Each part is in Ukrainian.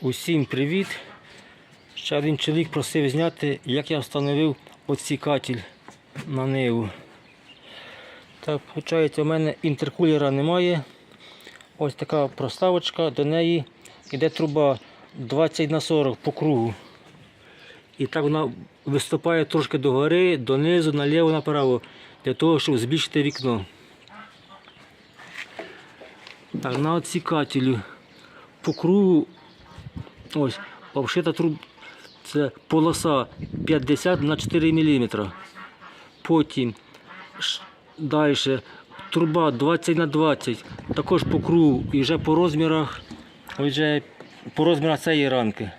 Усім привіт! Ще один чоловік просив зняти, як я встановив оцікатель на ниву. Так, виходить, у мене інтеркулера немає. Ось така проставочка, до неї йде труба 20 на 40 по кругу. І так вона виступає трошки догори, донизу, наліво, направо, для того, щоб збільшити вікно. Так, на отсікателю по кругу ось обшита труб. Це полоса 50 на 4 мм. Потім далі труба 20 на 20, також по кругу і вже по розмірах, вже по розмірах цієї ранки.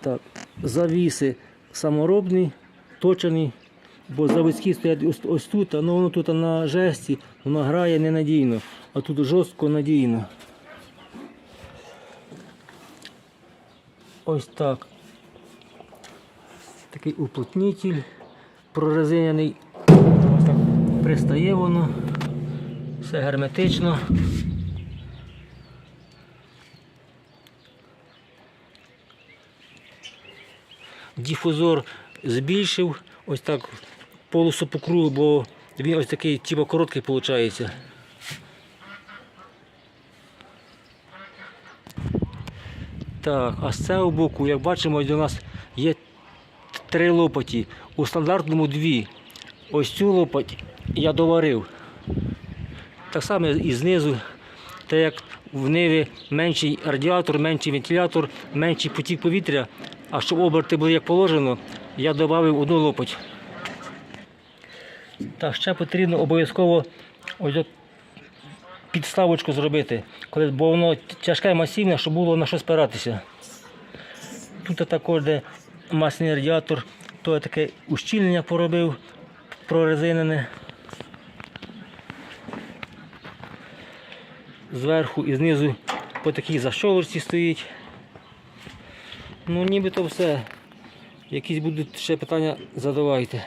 Так, завіси саморобні, точені, бо заводські стоять ось, ось тут, а ну воно тут на жесті, воно грає ненадійно, а тут жорстко надійно. Ось так. Такий уплотнитель прорезиняний. Ось так пристає воно. Все герметично. Дифузор збільшив ось так полосу по кругу, бо він ось такий типу короткий виходить. Так, а з цього боку, як бачимо, у нас є три лопаті. У стандартному дві. Ось цю лопать я доварив. Так само і знизу, так як в ниві менший радіатор, менший вентилятор, менший потік повітря, а щоб оберти були як положено, я додав одну лопать. Так, ще потрібно обов'язково підставочку зробити, коли, бо воно тяжке і масивне, щоб було на що спиратися. Тут також де масляний радіатор, то я таке ущільнення поробив прорезинене. Зверху і знизу по такій защолочці стоїть. Ну нібито все. Якісь будуть ще питання, задавайте.